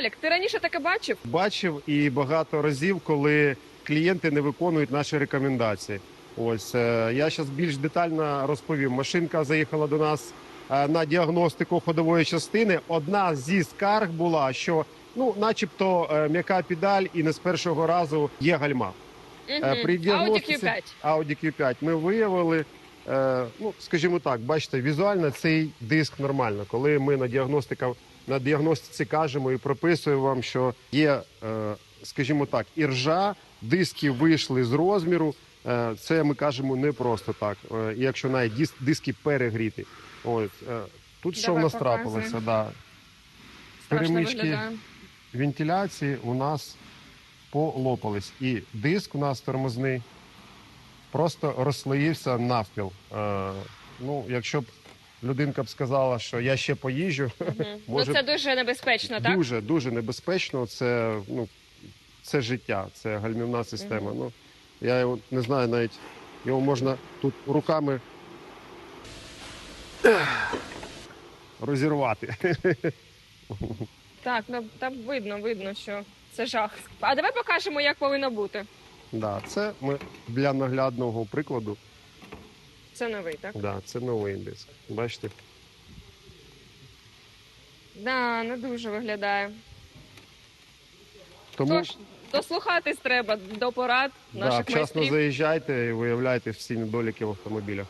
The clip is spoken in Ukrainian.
Віталік, ти раніше таке бачив? Бачив і багато разів, коли клієнти не виконують наші рекомендації. Ось е, я зараз більш детально розповім. Машинка заїхала до нас е, на діагностику ходової частини. Одна зі скарг була, що ну, начебто, е, м'яка педаль, і не з першого разу є гальма. Е, При Audi Q5. Audi Q5 ми виявили, ну скажімо так, бачите, візуально цей диск нормально. Коли ми на діагностика на діагностиці кажемо і прописуємо вам, що є, е, скажімо так, іржа, диски вийшли з розміру. е, Це ми кажемо не просто так. Е, якщо навіть дис- диски перегріті. Ось е, тут що в нас трапилося? Да. Перемички вентиляції у нас полопались. І диск у нас тормозний просто розслоївся навпіл. Е, ну, якщо б людинка б сказала, що я ще поїжджу, Мгм. Може, Ну це дуже небезпечно, так? дуже дуже небезпечно. Це ну це життя, це гальмівна система. Ну я його не знаю, навіть його можна тут руками розірвати. Так, ну там видно, видно, що це жах. А давай покажемо, як повинно бути. Да, це ми для наглядного прикладу. Це новий, так? Да, це новий диск. Бачите, Да, не дуже виглядає. тому Тож дослухатись треба до порад да, наших вчасно майстрів. заїжджайте і виявляйте всі недоліки в автомобілях.